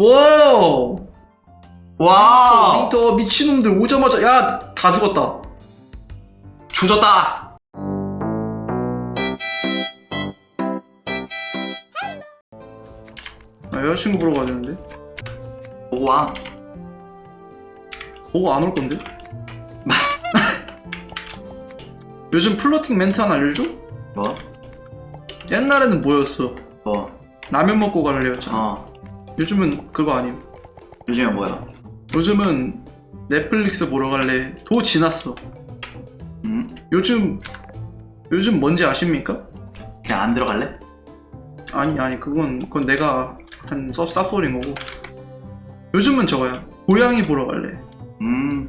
와우! 와 윈터 미친놈들 오자마자 야 다 죽었다. 조졌다 아, 여자친구 보러 가야 되는데. 보고 와 보고 안 올 건데? 요즘 플러팅 멘트 하나 알려줘? 뭐? 옛날에는 뭐였어? 뭐? 라면 먹고 갈래였잖아. 어 요즘은 그거 아님. 요즘에 뭐야? 요즘은 넷플릭스 보러 갈래. 도 지났어. 음? 요즘 요즘 뭔지 아십니까? 그냥 안 들어갈래? 아니 아니 그건 그건 내가 한 쌉- 쌉소리인 거고. 요즘은 저거야. 고양이 보러 갈래. 음.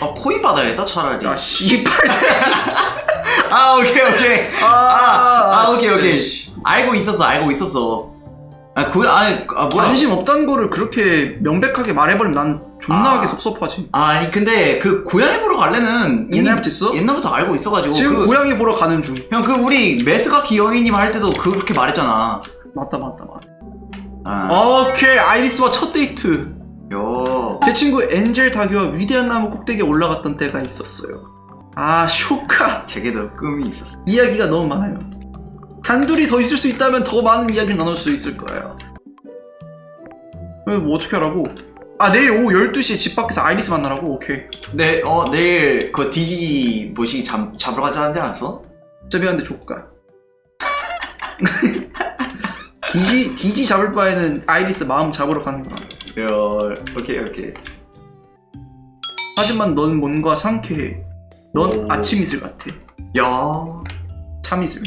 아 코인 받아야겠다 차라리 야 씨발. 아 오케이 오케이 아, 아, 아, 오케이, 오케이. 씨. 알고 있었어 알고 있었어 아 고, 아니 아 뭐야 관심 없다는 거를 그렇게 명백하게 말해버리면 난 존나하게 아. 섭섭하지. 아, 아니 근데 그 고양이 보러 갈래는 이미 옛날부터 있어? 옛날부터 알고 있어가지고 지금 그, 고양이 보러 가는 중. 형 그 우리 메스가키 여인님 할 때도 그렇게 말했잖아 맞다 맞다 맞다. 아, 오케이 아이리스와 첫 데이트. 요 제 친구 엔젤 다규와 위대한 나무 꼭대기에 올라갔던 때가 있었어요. 아 쇼카. 제게도 꿈이 있었어 이야기가 너무 많아요. 단둘이 더 있을 수 있다면 더 많은 이야기를 나눌 수 있을 거예요. 어, 뭐 어떻게 하라고? 아 내일 오후 12시에 집 밖에서 아이리스 만나라고? 오케이. 네, 어 내일 그 디지 모시기 잡, 잡으러 가자 하지 않았어? 제비한테 조카. 디지 디지 잡을 바에는 아이리스 마음 잡으러 가는 거야. 요 오케이 오케이 하지만 넌 뭔가 상쾌해. 넌 오. 아침 이슬 같아. 야 참 이슬.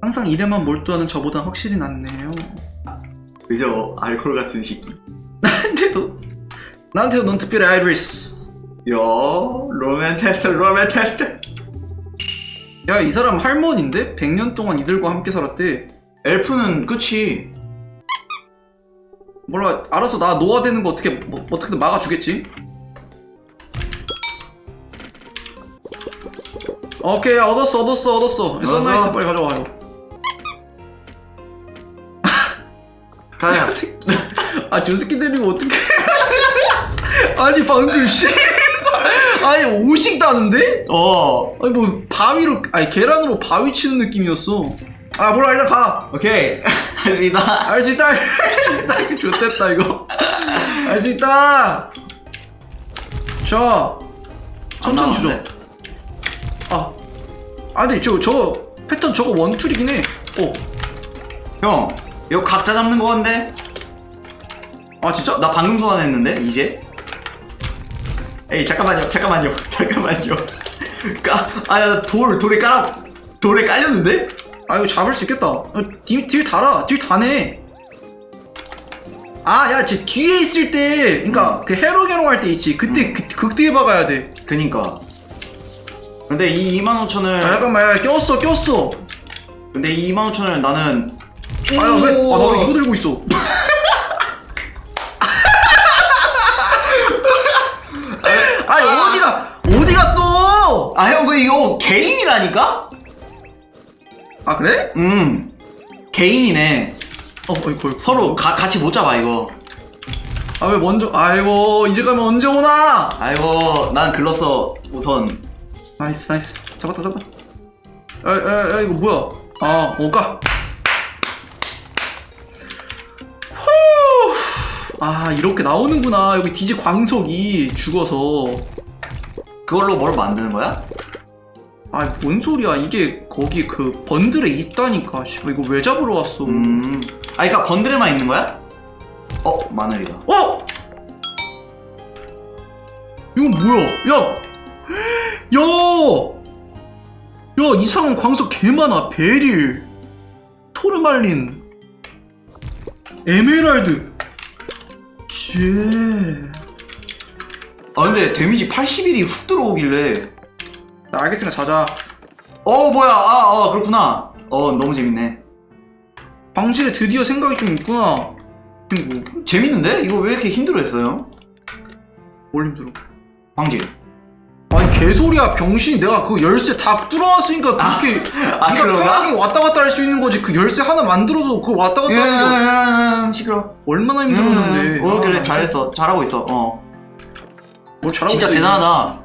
항상 일에만 몰두하는 저보다 확실히 낫네요. 그저 알코올 같은 시기 나한테도 나한테도 넌 특별히 아이리스. 야 로맨테스 로맨테스 야 이 사람 할머니인데 100년 동안 이들과 함께 살았대. 엘프는 끝이 몰라 알아서 나 노화되는 거 어떻게 뭐, 어떻게든 막아주겠지. 오케이 야, 얻었어 얻었어 얻었어. 얻었어? 선라이트 빨리 가져와요. 저 새끼 데리고 어떻게. 아니, 방금, 씨. 아니, 오식 다는데? 어 아니, 뭐, 바위로, 아니, 계란으로 바위 치는 느낌이었어. 아, 몰라, 일단 가. 오케이 할리다 알수 있다, 알수 있다. 좋됐다, 이거. 알수 있다. 자, 천천히 주죠. 아. 아, 근데 저, 저, 패턴 저거 원툴이긴 해. 어. 형 이거 각자 잡는 거 건데 아, 진짜? 나 방금 소환했는데 이제 에이 잠깐만요 잠깐만요 잠깐만요 까 아 돌 돌에 깔아 돌에 깔렸는데 아 이거 잡을 수 있겠다. 어, 딜, 딜 달아. 딜 다네. 아, 야, 쟤 뒤에 있을 때, 그니까, 그 해로게롱 할 때 있지. 그때, 음. 그, 극딜 박아야 돼. 그니까 근데 이 25,000을 아, 잠깐만, 야, 꼈어, 꼈어. 근데 이 25,000을 나는 아, 야, 왜? 아, 나왜 이거 들고 있어? 아니, 어디가, 어디 갔어? 아 형 그 이거 개인이라니까? 아, 그래? 음 개인이네 어, 어이구. 서로 가, 같이 못 잡아 이거 아, 왜 먼저, 아이고, 이제 가면 언제 오나? 아이고 난 글렀어 우선 나이스, 나이스. 잡았다, 잡았다. 야, 이거 뭐야? 아, 어, 가. 아, 이렇게 나오는구나. 여기 디지 광석이 죽어서. 그걸로 뭘 만드는 거야? 아, 뭔 소리야. 이게 거기 그 번들에 있다니까. 씨, 이거 왜 잡으러 왔어? 음. 아, 그니까 번들에만 있는 거야? 어, 마늘이다. 어? 이거 뭐야? 야! 야! 야, 이상한 광석 개 많아. 베릴, 토르말린, 에메랄드. 쟤. 아, 근데 데미지 81이 훅 들어오길래. 나 알겠으니까 자자. 어, 뭐야. 아, 아, 그렇구나. 어, 너무 재밌네. 방실에 드디어 생각이 좀 있구나. 친구. 재밌는데? 이거 왜 이렇게 힘들어 했어요? 뭘 힘들어? 광질. 개소리야 병신 내가 그 열쇠 다 뚫어놨으니까 그렇게 아, 네가 그런가? 편하게 왔다 갔다 할 수 있는 거지 그 열쇠 하나 만들어서 그걸 왔다 갔다 하는 거 음, 시끄러. 얼마나 힘들었는데 어, 그래 아, 잘했어. 잘하고 있어. 어. 뭘 잘하고 진짜 있어, 대단하다.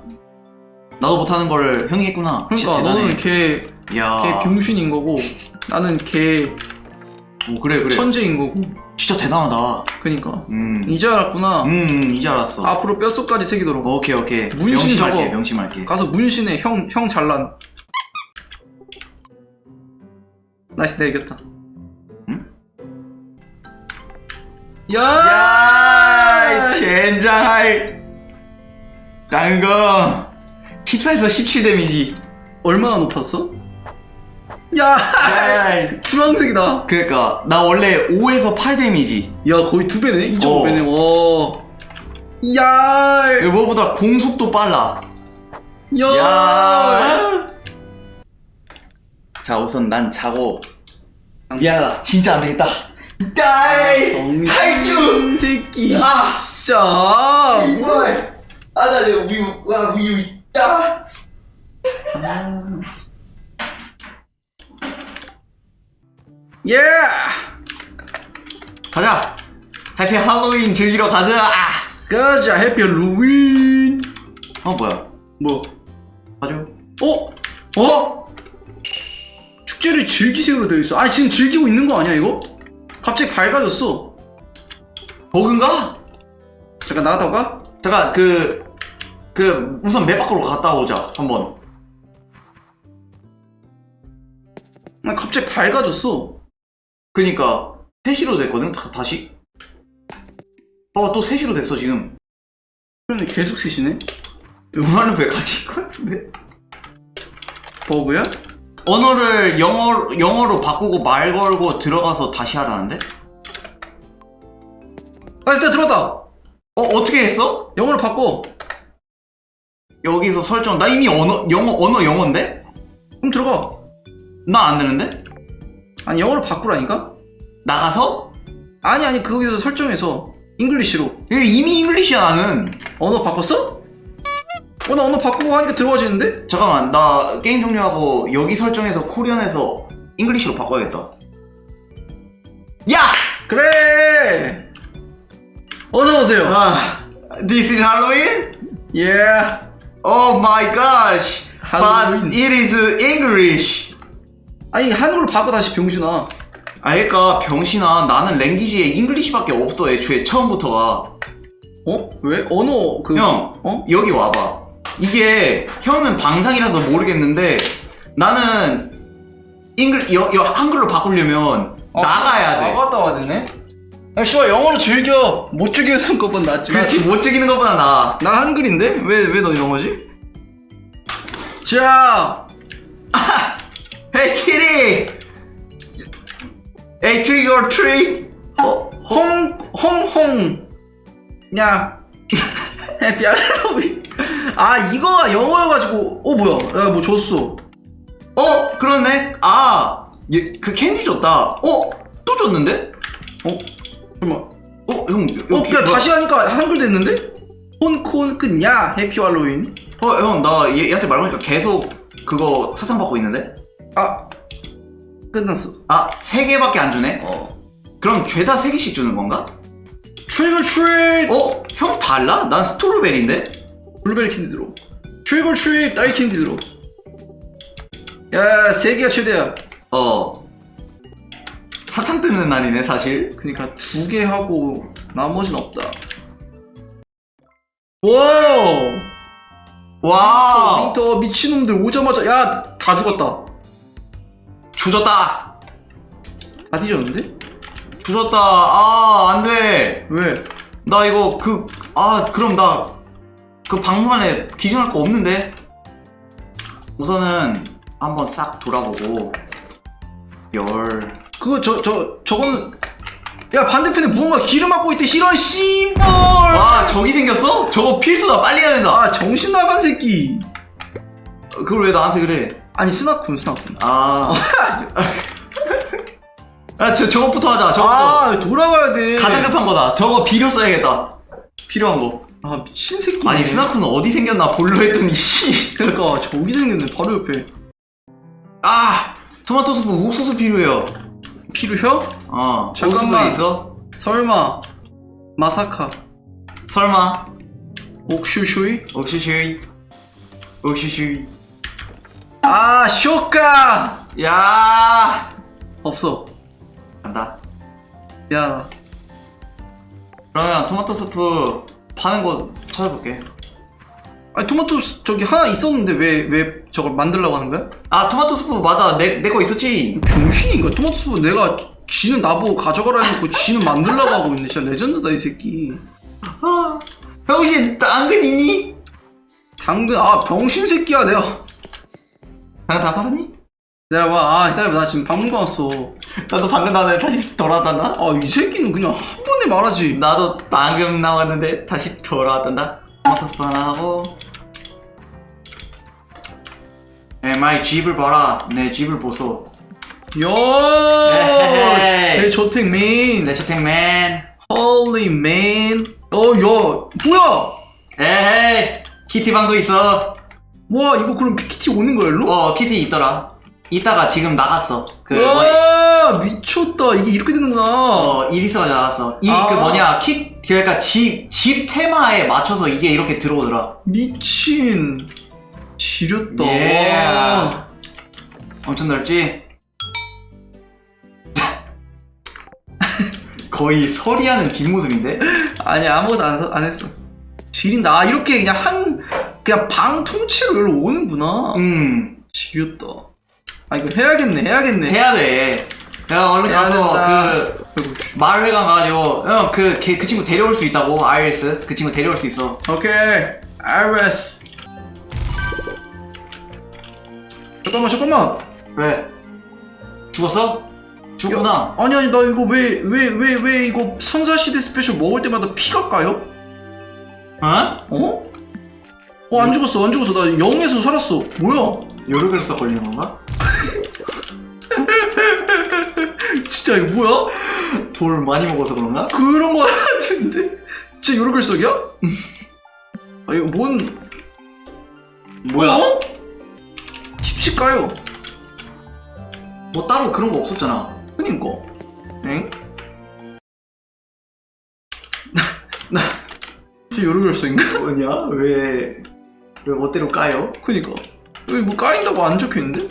나도 못하는 걸 형이 했구나. 그러니까 너는 대단해. 개, 야. 개 병신인 거고 나는 개 오, 그래 그래. 천재인 거고 진짜 대단하다. 그니까 음. 이제 알았구나 음, 음, 이제 알았어. 앞으로 뼛속까지 새기도록 오케이 오케이. 문신 명심할게. 저거. 명심할게. 가서 문신해 형, 형 잘난 나이스 내가 이겼다 응? 야! 야, 젠장할. 작은 거. 14에서 17 데미지. 얼마나 높았어? 야! 야, 주황색이다 그러니까 나 원래 5에서 8 데미지. 야 거의 두 배네? 2.5배네 와 야! 이거 무엇보다 공속도 빨라. 야! 야. 자 우선 난 자고. 미안하다. 진짜 안 되겠다. 딸. 탈주. 새끼 아. 진짜 이걸. 아나 내가 우유 와 우유 있다. 예! 가자. 해피 할로윈 즐기러 가자. 아. 가자 해피 할로윈 어 뭐야? 뭐? 가죠. 어? 어? 축제를 즐기세요로 되어 있어. 아니 지금 즐기고 있는 거 아니야 이거? 갑자기 밝아졌어. 버그인가? 잠깐 나갔다 올까? 잠깐 그. 그 우선 맵 밖으로 갔다 오자 한번 나 갑자기 밝아졌어. 그니까 3시로 됐거든 다- 다시 봐봐 또 3시로 됐어 지금 그런데 계속 쓰시네. 무한을 왜 같이 것 같은데 버그야? 언어를 영어, 영어로 바꾸고 말 걸고 들어가서 다시 하라는데? 아 일단 들어왔다. 어 어떻게 했어? 영어로 바꿔. 여기서 설정 나 이미 언어 영어 언어 영어인데? 그럼 들어가. 나 안 되는데? 아니 영어로 바꾸라니까? 나가서? 아니 아니 거기서 설정해서 잉글리시로 이거 이미 잉글리시야 나는 언어 바꿨어? 어 나 언어 바꾸고 하니까 들어가지는데? 잠깐만 나 게임 종료하고 여기 설정해서 코리안에서 잉글리시로 바꿔야겠다 야! 그래. 어서 오세요. 아, this is Halloween? 예. Oh my gosh Halloween. But it is English 아니 한국으로 바꿔 다시 병신아. 아 그니까 병신아 나는 랭귀지에 잉글리시밖에 없어 애초에 처음부터가 어? 왜? 언어 그 형 어? 여기 와봐 이게 형은 방장이라서 모르겠는데 나는 잉글 여, 여 한글로 바꾸려면 나가야 돼 나갔다 와야 되네. 아 씨발 영어로 즐겨. 못 즐기는 것보다 낫지. 그렇지 못 즐기는 것보다 나아 나, 나 한글인데 왜 왜 너 영어지? 자. Kitty Hey trick or treat 어, 홍, 홍 홍. 야. 해피 할로윈. 아, 이거가 영어여가지고, 어, 뭐야. 야, 뭐 줬어. 어 그러네 아그 캔디 줬다 어 또 줬는데 어? 잠깐만. 어형 어, 야, 다시 하니까 한글 됐는데? 혼콘 끝냐? 해피 할로윈. 어 형 나 얘한테 말 거니까 계속 그거 사탕 받고 있는데 아, 끝났어. 아 세 개밖에 안 주네 어. 그럼 죄다 세 개씩 주는 건가 트리거 트릿! 어형 달라 난 스트로베리인데 블루베리 캔디 들어. 트리거 트릿! 딸기 캔디 들어. 야, 세 개가 최대야. 어 사탕 뜨는 날이네 사실 그니까 두 개 하고 나머지는 없다. 와우! 와 윈터 미친놈들 오자마자 야 다 죽었다. 조졌다 다 뒤졌는데? 조졌다 아 안 돼 왜? 나 이거 그 아 그럼 나그 박물관에 기증할 거 없는데 우선은 한번 싹 돌아보고 열 그거 저 저 저거는 야 반대편에 무언가 기름 막고 있대 이런 씨발. 와 저기 생겼어? 저거 필수다 빨리 해야 된다 아 정신 나간 새끼. 그걸 왜 나한테 그래 아니 스나쿤 스나쿤. 아. 아, 저, 저것부터 하자, 저것부터. 아 돌아가야 돼. 가장 급한 거다. 저거 비료 써야겠다. 필요한 거. 아 미친 새끼 아니 스나프는 어디 생겼나 볼로 했더니 씨. 그러니까 저기 생겼네 바로 옆에 아 토마토 수프 옥수수 필요해요. 필요해? 어 잠깐만. 옥수수 있어? 설마 마사카 설마 옥슈슈이 옥슈슈이 옥슈슈이 아 쇼카 야 없어 간다. 미안하다 그러면 토마토 수프 파는 곳 찾아볼게. 아니 토마토 스- 저기 하나 있었는데 왜 왜 저걸 만들려고 하는 거야? 아 토마토 수프 맞아 내 내 거 있었지. 병신인가? 토마토 수프 내가 지는 나보고 가져가라 해놓고 지는 만들려고 하고 있네 진짜 레전드다 이 새끼 아 병신 당근 있니? 당근 아 병신 새끼야 내가 당근 다 팔았니? 기다려봐 아 기다려봐 나 지금 방문가 왔어 나도 방금 나왔는데 다시 돌아왔단다. 아 이 새끼는 그냥 한 번에 말하지 나도 방금 나왔는데 다시 돌아왔단다. 토마토 수프 하나 하고. 에 마이 집을 봐라. 내 집을 보소. 요 에헤헤. 대저택 맨 레처택맨. 홀리 맨 어 야 뭐야 에헤이. 키티방도 있어. 와 이거 그럼 PKT 오는 거야 일로? 어 키티 있더라. 이따가 지금 나갔어. 그 뭐냐? 와 미쳤다 이게 이렇게 되는구나 어, 일 있어가지고 나갔어. 이, 아. 그 뭐냐, kit그러니까 집, 집 테마에 맞춰서 이게 이렇게 들어오더라. 미친 지렸다 예. 와. 엄청 넓지? 거의 서리하는 뒷모습인데? 아니 아무것도 안, 안 했어 지린다 아 이렇게 그냥 한 그냥 방 통째로 여기로 오는구나 음, 지렸다 아 이거 해야겠네 해야겠네 해야 돼. 내가 얼른 해야 가서 된다. 그, 마을회관 가가지고, 형, 그, 걔, 그 친구 데려올 수 있다고, IRS. 그 친구 데려올 수 있어. 오케이 알았어 잠깐만 잠깐만 왜? 죽었어? 죽구나. 아니 아니 나 이거 왜 왜 왜 왜 이거 선사시대 스페셜 먹을 때마다 피가 까요? 어? 어? 어 안 죽었어 안 죽었어 나 0에서 살았어 뭐야 요르결석 걸리는 건가? 진짜 이거 뭐야? 돌 많이 먹어서 그런가? 그런 거 같은데 진짜 요르글석이야? 아 이거 뭔 뭐야? 어? 힙식 까요 뭐 따로 그런 거 없었잖아. 그니까 엥? 나 진짜 요르글석인가? 뭐냐? 왜, 왜 멋대로 까요? 그니까 여기 뭐 까인다고 안 적혀있는데?